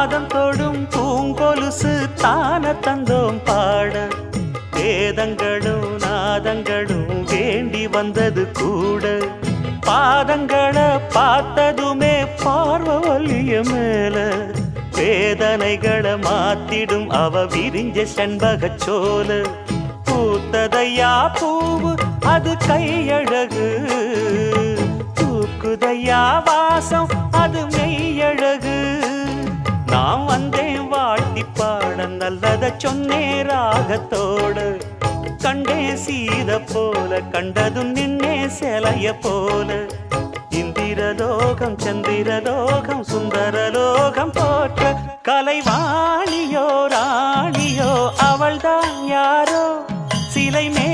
பாதம் தொடும் பூங்கொலுசு தான தந்தோம் பாட. வேதங்களும் நாதங்களும் வேண்டி வந்தது கூட. பாதங்களை பார்த்ததுமே பார்வ வலிய மேல. வேதனைகளை மாத்திடும் அவ விரிஞ்ச செண்பக சோல பூத்ததையா பூவு அது கையழகு. தூக்குதையா வாசம் அது மெய்யழகு. நான் நல்லத சொன்னே ராகத்தோடு. கண்டே சீத போல கண்டதும் நின்னே சிலைய போல. இந்திரலோகம் சந்திரலோகம் சுந்தரலோகம் போற்ற கலைவாணியோ ராணியோ அவள்தான் யாரோ? சிலை மே